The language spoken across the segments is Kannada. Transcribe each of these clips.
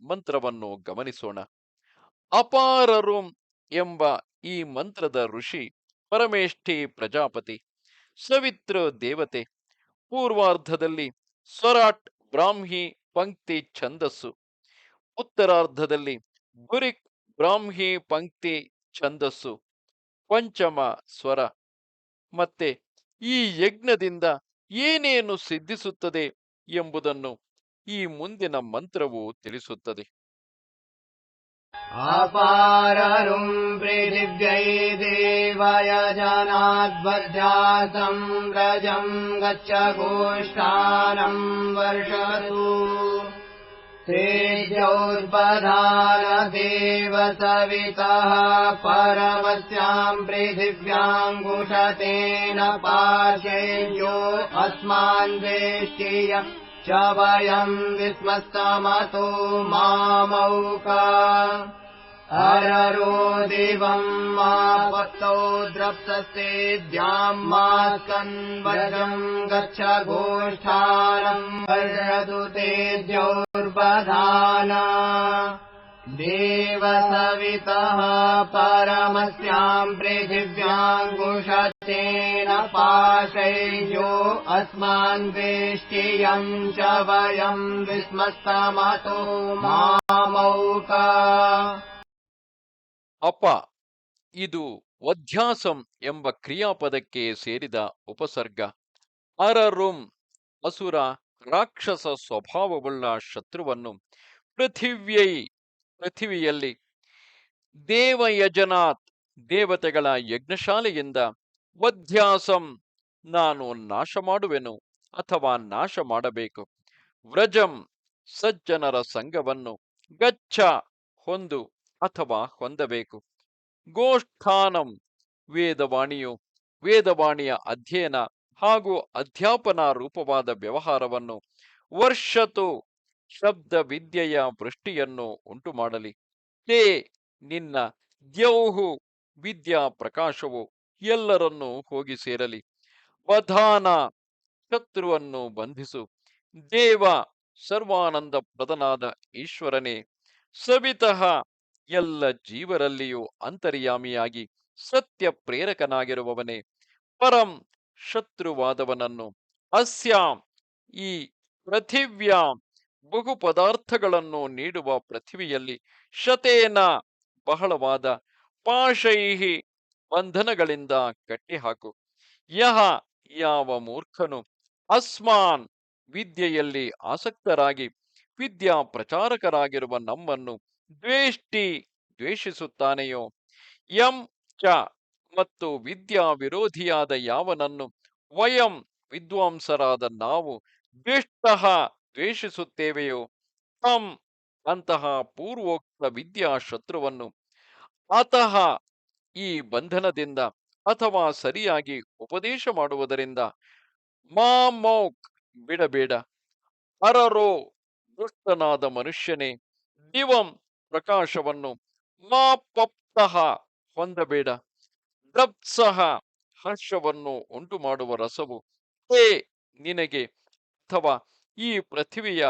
ಮಂತ್ರವನ್ನು ಗಮನಿಸೋಣ. ಅಪಾರರು ಎಂಬ ಈ ಮಂತ್ರದ ಋಷಿ ಪರಮೇಷ್ಠಿ ಪ್ರಜಾಪತಿ, ಸವಿತ್ರ ದೇವತೆ, ಪೂರ್ವಾರ್ಧದಲ್ಲಿ ಸ್ವರಾಟ್ ಬ್ರಾಹ್ಮಿ ಪಂಕ್ತಿ ಛಂದಸ್ಸು, ಉತ್ತರಾರ್ಧದಲ್ಲಿ ಗುರಿಕ್ ಬ್ರಾಹ್ಮಿ ಪಂಕ್ತಿ ಛಂದಸ್ಸು, ಪಂಚಮ ಸ್ವರ. ಮತ್ತೆ ಈ ಯಜ್ಞದಿಂದ ಏನೇನು ಸಿದ್ಧಿಸುತ್ತದೆ ಎಂಬುದನ್ನು ಈ ಮುಂದಿನ ಮಂತ್ರವು ತಿಳಿಸುತ್ತದೆ अपाररुम् पृथिव्यै देवयजनाद्वध्यासम् व्रजम् गच्छ गोष्ठानम् वर्षतु तेजोद्बधानदेव सवितः परमस्याम् पृथिव्याङ्कुशतेन पार्श्वेयो अस्मान् वेष्टिय च वयम् विस्मस्तमतो मामौका। अररो दिवम् मा पत्तौ द्रप्सस्तेद्याम् मा स्कन्वजम् गच्छ गोष्ठानम् वर्षतु तेजोर्बधाना देवसवितः परमस्याम् पृथिव्याङ्कुशतेन पाशैयो अस्मान् वेष्टियम् च वयम् विस्मस्तमतो मामौका ಅಪ ಇದು ವಧ್ಯಾಸಂ ಎಂಬ ಕ್ರಿಯಾಪದಕ್ಕೆ ಸೇರಿದ ಉಪಸರ್ಗ ಅರರುಂ ಅಸುರ ರಾಕ್ಷಸ ಸ್ವಭಾವವುಳ್ಳ ಶತ್ರುವನ್ನು ಪೃಥಿವ್ಯೈ ಪೃಥಿವಿಯಲ್ಲಿ ದೇವಯಜನಾತ್ ದೇವತೆಗಳ ಯಜ್ಞಶಾಲೆಯಿಂದ ವಧ್ಯಾಸಂ ನಾನು ನಾಶ ಮಾಡುವೆನು ಅಥವಾ ನಾಶ ಮಾಡಬೇಕು. ವ್ರಜಂ ಸಜ್ಜನರ ಸಂಘವನ್ನು ಗಚ್ಚ ಹೊಂದು ಅಥವಾ ಹೊಂದಬೇಕು. ಗೋಷ್ಠಾನಂ ವೇದವಾಣಿಯು ವೇದವಾಣಿಯ ಅಧ್ಯಯನ ಹಾಗೂ ಅಧ್ಯಾಪನ ರೂಪವಾದ ವ್ಯವಹಾರವನ್ನು ವರ್ಷತು ಶಬ್ದ ವಿದ್ಯೆಯ ವೃಷ್ಟಿಯನ್ನು ಉಂಟು ಮಾಡಲಿ ತೇ ನಿನ್ನ ದ್ಯೌಹು ವಿದ್ಯಾ ಪ್ರಕಾಶವು ಎಲ್ಲರನ್ನೂ ಹೋಗಿ ಸೇರಲಿ. ವಧಾನ ಶತ್ರುವನ್ನು ಬಂಧಿಸು. ದೇವ ಸರ್ವಾನಂದ ಪ್ರದನಾದ ಈಶ್ವರನೇ, ಸವಿತಃ ಎಲ್ಲ ಜೀವರಲ್ಲಿಯೂ ಅಂತರ್ಯಾಮಿಯಾಗಿ ಸತ್ಯ ಪ್ರೇರಕನಾಗಿರುವವನೇ, ಪರಂ ಶತ್ರುವಾದವನನ್ನು ಅಸ್ಯಾಂ ಈ ಪೃಥಿವ್ಯಾಂ ಬಹು ಪದಾರ್ಥಗಳನ್ನು ನೀಡುವ ಪೃಥಿವಿಯಲ್ಲಿ ಶತೇನ ಬಹಳವಾದ ಪಾಶೈಹಿ ಬಂಧನಗಳಿಂದ ಕಟ್ಟಿಹಾಕು. ಯಹ ಯಾವ ಮೂರ್ಖನು? ಅಸ್ಮಾನ್ ವಿದ್ಯೆಯಲ್ಲಿ ಆಸಕ್ತರಾಗಿ, ವಿದ್ಯಾ ಪ್ರಚಾರಕರಾಗಿರುವ ನಮ್ಮನ್ನು ದ್ವೇಷ್ಟಿ ದ್ವೇಷಿಸುತ್ತಾನೆಯೋ? ಯಂ ಚ ಮತ್ತು ವಿದ್ಯಾ ವಿರೋಧಿಯಾದ ಯಾವನನ್ನು? ವಯಂ ವಿದ್ವಾಂಸರಾದ ನಾವು ದ್ವಿಷ್ಟ ದ್ವೇಷಿಸುತ್ತೇವೆಯೋ? ತಂ ಅಂತಹ ಪೂರ್ವೋಕ್ತ ವಿದ್ಯಾ ಶತ್ರುವನ್ನು ಅತಃ ಈ ಬಂಧನದಿಂದ ಅಥವಾ ಸರಿಯಾಗಿ ಉಪದೇಶ ಮಾಡುವುದರಿಂದ ಮಾಮೌಕ್ ಬಿಡಬೇಡ. ಅರರೋ ದುಷ್ಟನಾದ ಮನುಷ್ಯನೇ ದಿವಂ ಪ್ರಕಾಶವನ್ನು ಮಾ ಪಪ್ತಃ ಹೊಂದಬೇಡ. ದಪ್ಸಹ ಹರ್ಷವನ್ನು ಉಂಟು ಮಾಡುವ ರಸವು ಹೇ ನಿನಗೆ ಅಥವಾ ಈ ಪೃಥ್ವಿಯ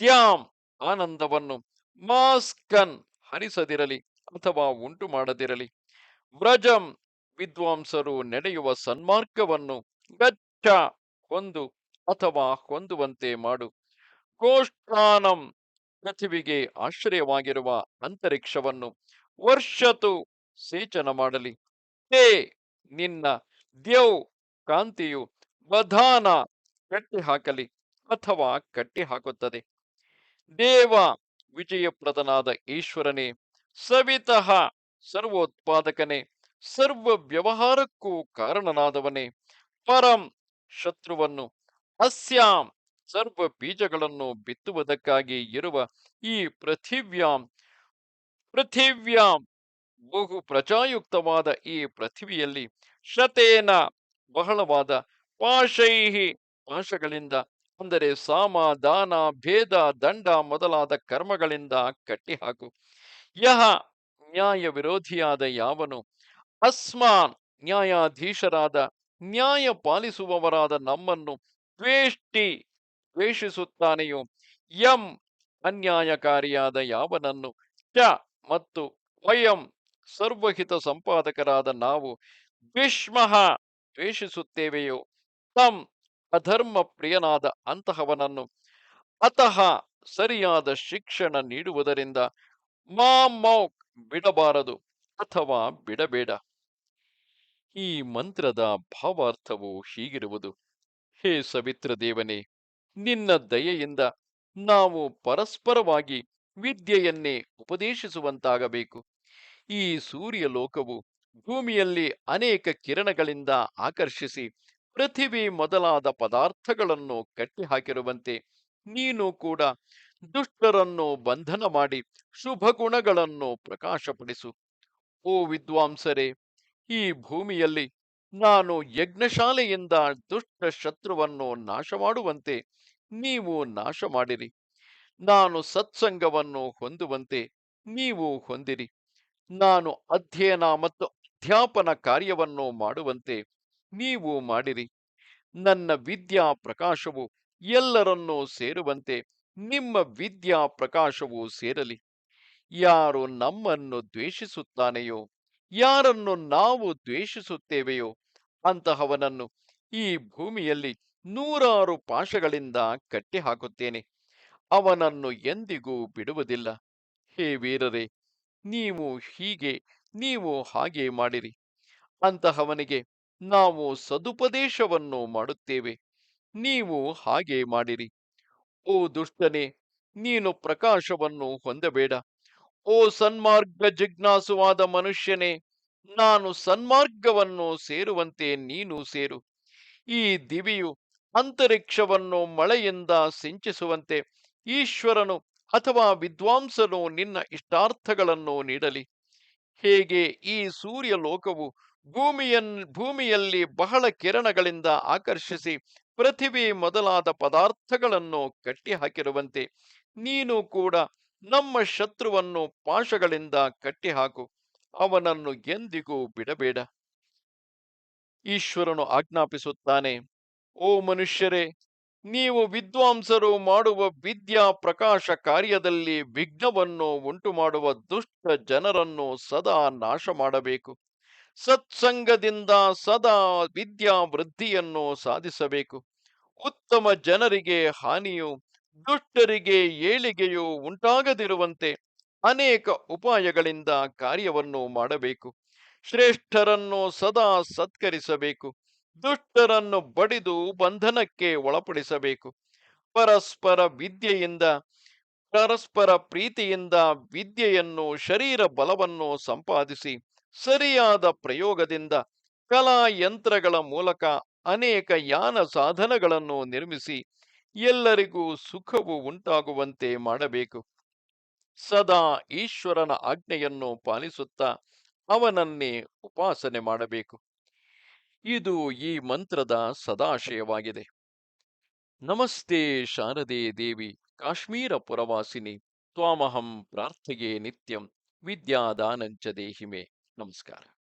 ದ್ಯಾಂ ಆನಂದವನ್ನು ಮಾಸ್ಕನ್ ಹರಿಸದಿರಲಿ ಅಥವಾ ಉಂಟು ಮಾಡದಿರಲಿ ವ್ರಜಂ ವಿದ್ವಾಂಸರು ನಡೆಯುವ ಸನ್ಮಾರ್ಗವನ್ನು ಗಚ್ಚ ಹೊಂದು ಅಥವಾ ಹೊಂದುವಂತೆ ಮಾಡು. ಗೋಷ್ಠಾನಂ ಪೃಥಿವಿಗೆ ಆಶ್ರಯವಾಗಿರುವ ಅಂತರಿಕ್ಷವನ್ನು ವರ್ಷತು ಸೇಚನ ಮಾಡಲಿ. ಹೇ ನಿನ್ನ ದ್ಯೌ ಕಾಂತಿಯು ವಧಾನ ಕಟ್ಟಿ ಹಾಕಲಿ ಅಥವಾ ಕಟ್ಟಿ ಹಾಕುತ್ತದೆ ದೇವ ವಿಜಯಪ್ರದನಾದ ಈಶ್ವರನೇ ಸವಿತಃ ಸರ್ವೋತ್ಪಾದಕನೇ ಸರ್ವ ವ್ಯವಹಾರಕ್ಕೂ ಕಾರಣನಾದವನೇ, ಪರಂ ಶತ್ರುವನ್ನು, ಅಸ್ಯಾಂ ಸರ್ವ ಬೀಜಗಳನ್ನು ಬಿತ್ತುವುದಕ್ಕಾಗಿ ಇರುವ ಈ ಪೃಥಿವ್ಯಾಂ ಪೃಥಿವ್ಯಾಂ ಬಹು ಪ್ರಜಾಯುಕ್ತವಾದ ಈ ಪೃಥಿವಿಯಲ್ಲಿ ಶತೇನ ಬಹಳವಾದ ಪಾಶೈಹಿ ಪಾಶಗಳಿಂದ, ಅಂದರೆ ಸಾಮ ದಾನ ಭೇದ, ದಂಡ ಮೊದಲಾದ ಕರ್ಮಗಳಿಂದ ಕಟ್ಟಿಹಾಕು. ಯಹ ನ್ಯಾಯ ವಿರೋಧಿಯಾದ ಯಾವನು? ಅಸ್ಮಾನ್ ನ್ಯಾಯಾಧೀಶರಾದ, ನ್ಯಾಯ ಪಾಲಿಸುವವರಾದ ನಮ್ಮನ್ನು ದ್ವೇಷ್ಟಿ, ದ್ವೇಷಿಸುತ್ತಾನೆಯೋ? ಯಂ ಅನ್ಯಾಯಕಾರಿಯಾದ ಯಾವನನ್ನು? ಚ ಮತ್ತು ವಯಂ ಸರ್ವಹಿತ ಸಂಪಾದಕರಾದ ನಾವು ವಿಷ್ಮಃ ದ್ವೇಷಿಸುತ್ತೇವೆಯೋ? ತಂ ಅಧರ್ಮ ಪ್ರಿಯನಾದ ಅಂತಹವನನ್ನು ಅತಃ ಸರಿಯಾದ ಶಿಕ್ಷಣ ನೀಡುವುದರಿಂದ ಮಾ ಮೌಕ್ ಬಿಡಬಾರದು ಅಥವಾ ಬಿಡಬೇಡ. ಈ ಮಂತ್ರದ ಭಾವಾರ್ಥವು ಹೀಗಿರುವುದು, ಹೇ ಸವಿತ್ರ ದೇವನೇ, ನಿನ್ನ ದಯೆಯಿಂದ ನಾವು ಪರಸ್ಪರವಾಗಿ ವಿದ್ಯೆಯನ್ನೇ ಉಪದೇಶಿಸುವಂತಾಗಬೇಕು. ಈ ಸೂರ್ಯ ಲೋಕವು ಭೂಮಿಯಲ್ಲಿ ಅನೇಕ ಕಿರಣಗಳಿಂದ ಆಕರ್ಷಿಸಿ ಪೃಥಿವಿ ಮೊದಲಾದ ಪದಾರ್ಥಗಳನ್ನು ಕಟ್ಟಿಹಾಕಿರುವಂತೆ ನೀನು ಕೂಡ ದುಷ್ಟರನ್ನು ಬಂಧನ ಮಾಡಿ ಶುಭ ಗುಣಗಳನ್ನು ಪ್ರಕಾಶಪಡಿಸು. ಓ ವಿದ್ವಾಂಸರೇ, ಈ ಭೂಮಿಯಲ್ಲಿ ನಾನು ಯಜ್ಞಶಾಲೆಯಿಂದ ದುಷ್ಟ ಶತ್ರುವನ್ನು ನಾಶ ಮಾಡುವಂತೆ ನೀವು ನಾಶ ಮಾಡಿರಿ ನಾನು ಸತ್ಸಂಗವನ್ನು ಹೊಂದುವಂತೆ ನೀವು ಹೊಂದಿರಿ. ನಾನು ಅಧ್ಯಯನ ಮತ್ತು ಅಧ್ಯಾಪನ ಕಾರ್ಯವನ್ನು ಮಾಡುವಂತೆ ನೀವು ಮಾಡಿರಿ. ನನ್ನ ವಿದ್ಯಾ ಪ್ರಕಾಶವು ಎಲ್ಲರನ್ನೂ ಸೇರುವಂತೆ ನಿಮ್ಮ ವಿದ್ಯಾ ಪ್ರಕಾಶವು ಸೇರಲಿ. ಯಾರು ನಮ್ಮನ್ನು ದ್ವೇಷಿಸುತ್ತಾನೆಯೋ, ಯಾರನ್ನು ನಾವು ದ್ವೇಷಿಸುತ್ತೇವೆಯೋ, ಅಂತಹವನನ್ನು ಈ ಭೂಮಿಯಲ್ಲಿ ನೂರಾರು ಪಾಶಗಳಿಂದ ಕಟ್ಟಿಹಾಕುತ್ತೇನೆ. ಅವನನ್ನು ಎಂದಿಗೂ ಬಿಡುವುದಿಲ್ಲ. ಹೇ ವೀರರೇ, ನೀವು ಹೀಗೆ, ನೀವು ಹಾಗೆ ಮಾಡಿರಿ. ಅಂತಹವನಿಗೆ ನಾವು ಸದುಪದೇಶವನ್ನು ಮಾಡುತ್ತೇವೆ. ನೀವು ಹಾಗೆ ಮಾಡಿರಿ. ಓ ದುಷ್ಟನೇ, ನೀನು ಪ್ರಕಾಶವನ್ನು ಹೊಂದಬೇಡ. ಓ ಸನ್ಮಾರ್ಗ ಜಿಜ್ಞಾಸುವಾದ ಮನುಷ್ಯನೇ, ನಾನು ಸನ್ಮಾರ್ಗವನ್ನು ಸೇರುವಂತೆ ನೀನು ಸೇರು. ಈ ದಿವಿಯು ಅಂತರಿಕ್ಷವನ್ನು ಮಳೆಯಿಂದ ಸಿಂಚಿಸುವಂತೆ ಈಶ್ವರನು ಅಥವಾ ವಿದ್ವಾಂಸನು ನಿನ್ನ ಇಷ್ಟಾರ್ಥಗಳನ್ನು ನೀಡಲಿ. ಹೇಗೆ ಈ ಸೂರ್ಯ ಲೋಕವು ಭೂಮಿಯನ್, ಭೂಮಿಯಲ್ಲಿ ಬಹಳ ಕಿರಣಗಳಿಂದ ಆಕರ್ಷಿಸಿ ಪೃಥಿವಿ ಮೊದಲಾದ ಪದಾರ್ಥಗಳನ್ನು ಕಟ್ಟಿಹಾಕಿರುವಂತೆ ನೀನು ಕೂಡ ನಮ್ಮ ಶತ್ರುವನ್ನು ಪಾಶಗಳಿಂದ ಕಟ್ಟಿಹಾಕು. ಅವನನ್ನು ಎಂದಿಗೂ ಬಿಡಬೇಡ. ಈಶ್ವರನು ಆಜ್ಞಾಪಿಸುತ್ತಾನೆ, ಓ ಮನುಷ್ಯರೇ, ನೀವು ವಿದ್ವಾಂಸರು ಮಾಡುವ ವಿದ್ಯಾ ಪ್ರಕಾಶ ಕಾರ್ಯದಲ್ಲಿ ವಿಘ್ನವನ್ನು ಉಂಟು ಮಾಡುವ ದುಷ್ಟ ಜನರನ್ನು ಸದಾ ನಾಶ ಮಾಡಬೇಕು ಸತ್ಸಂಗದಿಂದ ಸದಾ ವಿದ್ಯಾ ವೃದ್ಧಿಯನ್ನು ಸಾಧಿಸಬೇಕು. ಉತ್ತಮ ಜನರಿಗೆ ಹಾನಿಯು, ದುಷ್ಟರಿಗೆ ಏಳಿಗೆಯು ಉಂಟಾಗದಿರುವಂತೆ ಅನೇಕ ಉಪಾಯಗಳಿಂದ ಕಾರ್ಯವನ್ನು ಮಾಡಬೇಕು. ಶ್ರೇಷ್ಠರನ್ನು ಸದಾ ಸತ್ಕರಿಸಬೇಕು. ದುಷ್ಟರನ್ನು ಬಡಿದು ಬಂಧನಕ್ಕೆ ಒಳಪಡಿಸಬೇಕು. ಪರಸ್ಪರ ವಿದ್ಯೆಯಿಂದ, ಪರಸ್ಪರ ಪ್ರೀತಿಯಿಂದ ವಿದ್ಯೆಯನ್ನು ಶರೀರ ಬಲವನ್ನು ಸಂಪಾದಿಸಿ ಸರಿಯಾದ ಪ್ರಯೋಗದಿಂದ ಕಲಾ ಯಂತ್ರಗಳ ಮೂಲಕ ಅನೇಕ ಯಾನ ಸಾಧನಗಳನ್ನು ನಿರ್ಮಿಸಿ ಎಲ್ಲರಿಗೂ ಸುಖವು ಉಂಟಾಗುವಂತೆ ಮಾಡಬೇಕು. ಸದಾ ಈಶ್ವರನ ಆಜ್ಞೆಯನ್ನು ಪಾಲಿಸುತ್ತಾ ಅವನನ್ನೇ ಉಪಾಸನೆ ಮಾಡಬೇಕು. ಇದು ಈ ಮಂತ್ರದ ಸದಾಶಯವಾಗಿದೆ. ನಮಸ್ತೆ ಶಾರದೆ ದೇವಿ, ಕಾಶ್ಮೀರ ಪುರವಾಸಿನಿ, ತ್ವಾಮಹಂ ಪ್ರಾರ್ಥಿಗೆ ನಿತ್ಯಂ, ವಿದ್ಯಾದಾನಂಚ ದೇಹಿಮೆ. Nome.